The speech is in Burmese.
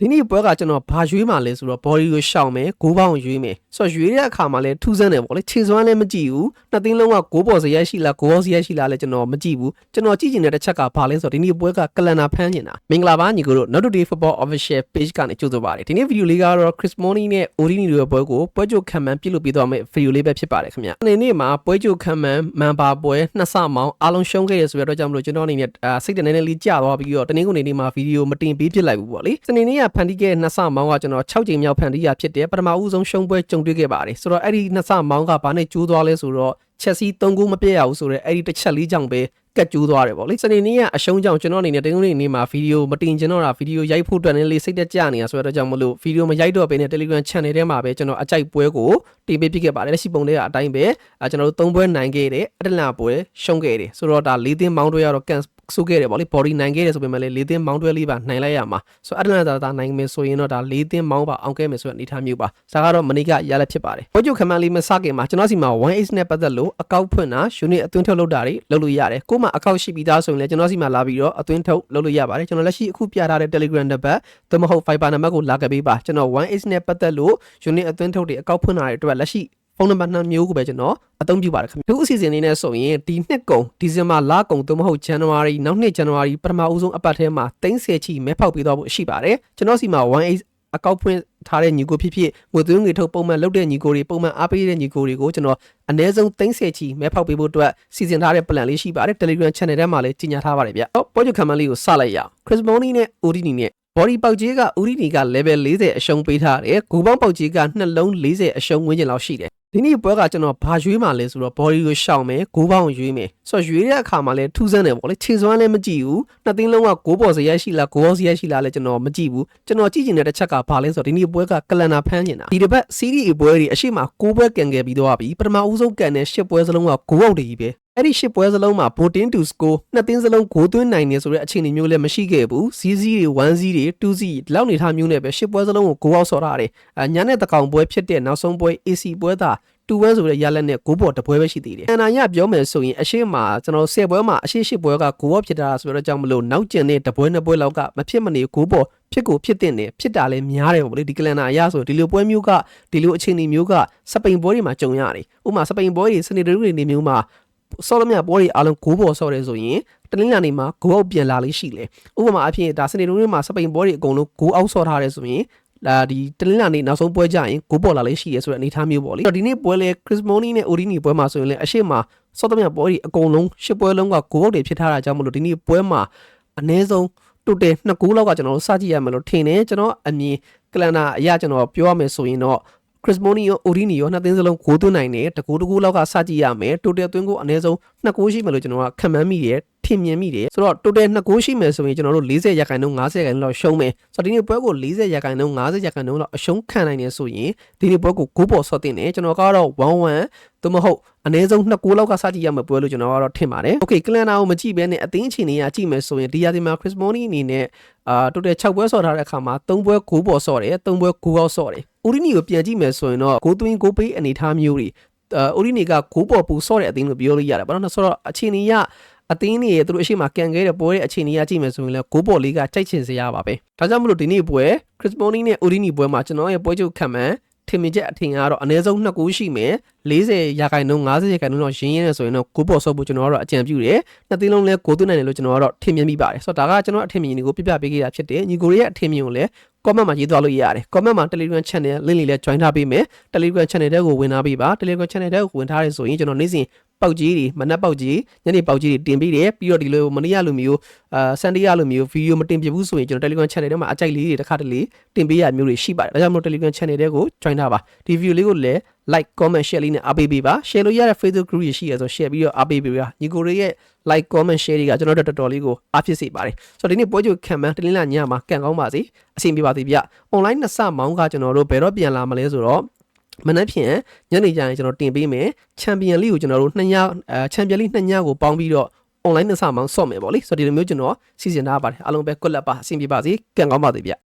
ဒီနေ့ပွဲကကျွန်တော်ဘာရွေးမှလဲဆိုတော့ body ကိုရှောင်မယ်ဂိုးပေါင်းကိုရွေးမယ်ဆိုတော့ရွေးတဲ့အခါမှာလဲထူးဆန်းတယ်ပေါ့လေခြေစွမ်းလည်းမကြည့်ဘူးနှစ်သိန်းလုံးကဂိုးပေါ်စရိုက်ရှိလားဂိုးအောက်စရိုက်ရှိလားလဲကျွန်တော်မကြည့်ဘူးကျွန်တော်ကြည့်ချင်တဲ့တစ်ချက်ကဘာလဲဆိုတော့ဒီနေ့ပွဲကကလန်နာဖမ်းနေတာမင်္ဂလာပါညီကိုတို့ Not Today Football Official Page ကနေကြိုဆိုပါတယ်ဒီနေ့ဗီဒီယိုလေးကတော့ Chris Money နဲ့ Odini တို့ရဲ့ပွဲကိုပွဲကြိုခံမှန်းပြုလုပ်ပေးသွားမယ့်ဗီဒီယိုလေးပဲဖြစ်ပါတယ်ခင်ဗျအနေနဲ့မှာပွဲကြိုခံမှန်းမန်ပါပွဲနှစ်ဆမောင်းအားလုံးရှုံးခဲ့ရဆိုတဲ့အတွက်ကြောင့်မလို့ကျွန်တော်အနေနဲ့အာစိတ်တနည်းနည်းလေးကြာသွားပြီးတော့တနင်္ဂနွေနေ့မှာဗီဒီယိုမတင်ပေးဖြစ်လိုက်ဘူးပေါ့လေစနေနေ့ကဖန်တီးခဲ့နှစ်ဆမောင်းကကျွန်တော်6ချိန်မြောက်ဖန်တီးရဖြစ်တယ်ပထမဦးဆုံးရှုံးပွဲကြုံတွေ့ခဲ့ပါတယ်ဆိုတော့အဲ့ဒီနှစ်ဆမောင်းကဘာနဲ့ကျိုးသွားလဲဆိုတော့ချက်စီ3ခုမပြည့်ရဘူးဆိုတော့အဲ့ဒီတစ်ချက်လေးကြောင့်ပဲ ကတ်ကျိုးသွားတယ်ပေါ့လေစနေနေ့ကအရှုံးကြောင့်ကျွန်တော်အနေနဲ့တနင်္ဂနွေနေ့မှာဗီဒီယိုမတင်ကျွန်တော်တာဗီဒီယိုရိုက်ဖို့အတွက်လည်းလေးစိတ်သက်ကြနေတာဆိုတော့ကြောင့်မလို့ဗီဒီယိုမရိုက်တော့ဘဲနဲ့ Telegram Channel ထဲမှာပဲကျွန်တော်အကြိုက်ပွဲကိုတင်ပေးဖြစ်ခဲ့ပါတယ်လက်ရှိပုံလေးကအတိုင်းပဲအဲကျွန်တော်တို့၃ပွဲနိုင်ခဲ့တယ်အတလန်ပွဲရှုံးခဲ့တယ်ဆိုတော့ဒါ၄သင်းမောင်းတွဲရတော့ကန်ဆိုခဲ့တယ်ဗောလေ body နိုင်ခဲ့တယ်ဆိုပေမဲ့လည်း၄သင်းမောင်းတွဲလေးပါနိုင်လိုက်ရမှာဆိုတော့အတလန်သာသာနိုင်မယ်ဆိုရင်တော့ဒါ၄သင်းမောင်းပါအောင်ခဲ့မယ်ဆိုတဲ့အနေအထားမျိုးပါဒါကတော့မနေ့ကရလက်ဖြစ်ပါတယ်ဘိုးချုပ်ခမန်းလေးမစခင်မှာကျွန်တော်စီမှာ 1H နဲ့ပတ်သက်လို့အကောက်ဖွင့်တာ unit အသွင်းထုတ်လုပ်တာတွေလုပ်လို့ရတယ်ကို့မှာအကောက်ရှိပြီးသားဆိုရင်လည်းကျွန်တော်စီမှာလာပြီးတော့အသွင်းထုတ်လုပ်လို့ရပါတယ်ကျွန်တော်လက်ရှိအခုပြထားတဲ့ Telegram နံပါတ်သို့မဟုတ် Viber နံပါတ်ကိုလာခဲ့ပေးပါကျွန်တော် 1H နဲ့ပတ်သက်လို့ unit အသွင်းထုတ်တွေအကောက်ဖွင့်တာတွေအတွက်လက်ရှိဖုန်းနံပါတ်နှစ်မျိုးကိုပဲကျွန်တော်အသုံးပြုပါတယ်ခင်ဗျ။ဒီအစီအစဉ်လေးနဲ့ဆိုရင်ဒီနှစ်ကုန်ဒီဇင်ဘာလကုန်သို့မဟုတ်ဇန်နဝါရီနောက်နှစ်ဇန်နဝါရီပထမဦးဆုံးအပတ်ထဲမှာ30ချီမဲဖောက်ပေးသွားဖို့ရှိပါတယ်။ကျွန်တော်စီမှာ18အကောက်ဖွင့် ထားတဲ့ညီကိုဖြစ်ဖြစ်ငွေသွင်းငွေထုတ်ပုံမှန်လုပ်တဲ့ညီကိုတွေပုံမှန်အားပေးတဲ့ညီကိုတွေကိုကျွန်တော်အနည်းဆုံး30ချီမဲဖောက်ပေးဖို့အတွက်စီစဉ်ထားတဲ့ plan လေးရှိပါတယ် Telegram channel ထဲမှာလည်းကြီးညာထားပါတယ်ဗျ။ဟောပေါ်ချုပ်ခံမလေးကိုစလိုက်ရအောင် Chris Money နဲ့ Odini နဲ့ body ပေါက်ကြီးကဥရီနီက level 40အရှုံးပေးထားတယ်။ဂူပေါင်းပေါက်ကြီးကနှလုံး40အရှုံးဝန်းကျင်လောက်ရှိတယ်။ဒီနေ့ပွဲကကျွန်တော်ဘာရွေးမှလဲဆိုတော့ body ကိုရှောင်မယ်ဂိုးပေါင်းကိုရွေးမယ်။ဆိုတော့ရွေးတဲ့အခါမှာလဲထူးဆန်းတယ်ပေါ့လေ။ခြေစွမ်းလည်းမကြည့်ဘူး။နှစ်သိန်းလုံးကဂိုးပေါ်စရိုက်ရှိလားဂိုးအောက်စရိုက်ရှိလားလဲကျွန်တော်မကြည့်ဘူး။ကျွန်တော်ကြည့်ချင်တဲ့တစ်ချက်ကဘာလဲဆိုတော့ဒီနေ့ပွဲကကလန်နာဖမ်းနေတာ။ဒီတစ်ပတ် series ပွဲတွေအရှိမ6ပွဲကန်ခဲ့ပြီးတော့ပြီ။ပထမဦးဆုံးကန်တဲ့10ပွဲစလုံးကဂိုးအောက်တွေကြီးပဲ။ အဲ့ဒီရှစ်ပွဲစလုံးမှာ voting to score နှစ်သင်းစလုံးဂိုးသွင်းနိုင်နေဆိုတဲ့အခြေအနေမျိုးလည်းမရှိခဲ့ဘူး CC တွေ 1C တွေ 2C လောက်နေထားမျိုးနဲ့ပဲရှစ်ပွဲစလုံးကိုဂိုးအောက်ဆော်ထားတယ်အညာနဲ့တကောင်ပွဲဖြစ်တဲ့နောက်ဆုံးပွဲ AC ပွဲသာ2-1ဆိုတဲ့ရလက်နဲ့ဂိုးပေါ်တပွဲပဲရှိသေးတယ်။အန်နာရပြောမယ်ဆိုရင်အရှိမကျွန်တော်10ပွဲမှာအရှိ8ပွဲကဂိုးပေါ်ဖြစ်တာဆိုတော့ကြောင့်မလို့နောက်ကျင်တဲ့တပွဲနှစ်ပွဲလောက်ကမဖြစ်မနေဂိုးပေါ်ဖြစ်ကိုဖြစ်တဲ့နေဖြစ်တာလည်းများတယ်ပေါ့လေဒီကလန်နာအရဆိုဒီလိုပွဲမျိုးကဒီလိုအခြေအနေမျိုးကစပိန်ပွဲတွေမှာကြုံရတယ်။ဥပမာစပိန်ပွဲတွေစနေတရုတွေနေမျိုးမှာ ဆော်လမြပွဲတွေအားလုံးဂိုးပေါ်ဆော်တယ်ဆိုရင်တနင်္လာနေ့မှာဂိုးအောက်ပြန်လာလေးရှိလေဥပမာအဖြစ်ဒါစနေတုန်းကမှာစပိန်ပွဲတွေအကုန်လုံးဂိုးအောက်ဆော်ထားတယ်ဆိုရင်လာဒီတလင်းလာနေနောက်ဆုံးပွဲကြရင်ဂိုးပေါ်လာလေးရှိရဲဆိုတဲ့အနေအထားမျိုးပေါ့လေဒီနေ့ပွဲလဲ Chris Money နဲ့ Odini ပွဲမှာဆိုရင်လည်းအရှိမဆော့သမျှပွဲတွေအကုန်လုံးရှစ်ပွဲလုံးကဂိုးအောက်တွေဖြစ်ထားတာကြောင့်မလို့ဒီနေ့ပွဲမှာအနည်းဆုံးတူတယ်နှစ်ကူးလောက်ကကျွန်တော်တို့စကြည့်ရမယ်လို့ထင်တယ်ကျွန်တော်အမြင်ကလန်နာအရာကျွန်တော်ပြောရမယ်ဆိုရင်တော့ Chris Money ရော Odini ရောနှစ်သင်းစလုံးဂိုးသွင်းနိုင်တယ်တကူတကူလောက်ကစကြည့်ရမယ် total သွင်းကိုအနည်းဆုံးနှစ်ဂိုးရှိမယ်လို့ကျွန်တော်ကခံမှန်းမိတယ် ထင်မြင်မိတယ်ဆိုတော့ total နှစ်ဂိုးရှိမယ်ဆိုရင်ကျွန်တော်တို့40ရာခိုင်နှုန်း50ရာခိုင်နှုန်းလောက်ရှုံးမယ်ဆိုတော့ဒီနေ့ပွဲကို40ရာခိုင်နှုန်း50ရာခိုင်နှုန်းလောက်အရှုံးခံနိုင်တယ်ဆိုရင်ဒီနေ့ပွဲကိုဂိုးပေါ်ဆော့တင်တယ်ကျွန်တော်ကတော့1-1သို့မဟုတ်အနည်းဆုံးနှစ်ဂိုးလောက်ကစကြည့်ရမယ်ပွဲလို့ကျွန်တော်ကတော့ထင်ပါတယ်။ Okay ကလန်နာကိုမကြည့်ဘဲနဲ့အသင်းအခြေအနေကကြည့်မယ်ဆိုရင်ဒီရာသီမှာ Chris Money အနေနဲ့အာ total 6ပွဲဆော့ထားတဲ့အခါမှာ3ပွဲဂိုးပေါ်ဆော့တယ်3ပွဲဂိုးအောက်ဆော့တယ်။ Udini ကိုပြန်ကြည့်မယ်ဆိုရင်တော့ဂိုးသွင်းဂိုးပေးအနေထားမျိုးတွေအိုဒီနီကဂိုးပေါ်ပူဆော့တဲ့အသင်းလို့ပြောလို့ရတယ်ဘာလို့လဲဆိုတော့အခြေအနေက အသင်းတွေသူတို့အရှိမကန်ခဲ့တဲ့ပွဲရဲ့အခြေအနေအရကြည့်မယ်ဆိုရင်လည်းဂိုးပေါ်လေးကကြိုက်ချင်စရာပါပဲဒါကြောင့်မလို့ဒီနေ့ပွဲ Chris Money နဲ့ Odini ပွဲမှာကျွန်တော်ရဲ့ပွဲချုပ်ခံမှန်းထင်မြင်ချက်အထင်ကတော့အနည်းဆုံး2ဂိုးရှိမယ်40ရာခိုင်နှုန်း50ရာခိုင်နှုန်းတော့ရင်းရင်းနေဆိုရင်တော့ဂိုးပေါ်ဆော့ဖို့ကျွန်တော်ကတော့အကြံပြုတယ်နှစ်သင်းလုံးလည်းဂိုးသွင်းနိုင်တယ်လို့ကျွန်တော်ကတော့ထင်မြင်မိပါတယ်ဆိုတော့ဒါကကျွန်တော်အထင်မြင်တွေကိုပြပြပေးခဲ့တာဖြစ်တယ်ညီကိုရဲ့အထင်မြင်ကိုလည်း comment မှာရေးသွားလို့ရတယ် comment မှာ Telegram channel link လေးလည်း join ထားပေးမယ် Telegram channel တဲ့ကိုဝင်ထားပေးပါ Telegram channel တဲ့ကိုဝင်ထားရဆိုရင်ကျွန်တော်နေ့စဉ် ပေါက်ကြီးတွေမနက်ပေါက်ကြီးညနေပေါက်ကြီးတွေတင်ပေးတယ်ပြီးတော့ဒီလိုမနေ့ရလိုမျိုးအာစန်ဒေးရလိုမျိုးဗီဒီယိုမတင်ပြဘူးဆိုရင်ကျွန်တော် Telegram channel ထဲမှာအကြိုက်လေးတွေတစ်ခါတလေတင်ပေးရမျိုးတွေရှိပါတယ်ဒါကြောင့်မလို့ Telegram channel တဲ့ကို join ထားပါဒီ video လေးကိုလည်း like comment share လေးနဲ့အားပေးပေးပါ share လို့ရတဲ့ Facebook group ရရှိရဆို share ပြီးတော့အားပေးပေးပါညီကိုတွေရဲ့ like comment share တွေကကျွန်တော်တို့တော်တော်လေးကိုအားဖြစ်စေပါတယ်ဆိုတော့ဒီနေ့ပွဲကြိုခံမှန်းတလင်းလာညမှာကန်ကောင်းပါစေအဆင်ပြေပါစေဗျ online နှစ်ဆမောင်းကကျွန်တော်တို့ဘယ်တော့ပြန်လာမလဲဆိုတော့ မနက်ဖြန်ညနေကျရင်ကျွန်တော်တင်ပေးမယ်ချန်ပီယံလိကိုကျွန်တော်တို့နှစ်ညအဲချန်ပီယံလိနှစ်ညကိုပေါင်းပြီးတော့ online နှစ်ဆမောင်းဆော့မယ်ပေါ့လေဆိုတော့ဒီလိုမျိုးကျွန်တော်စီစဉ်ထားပါတယ်အားလုံးပဲကွက်လက်ပါအဆင်ပြေပါစေကံကောင်းပါစေဗျ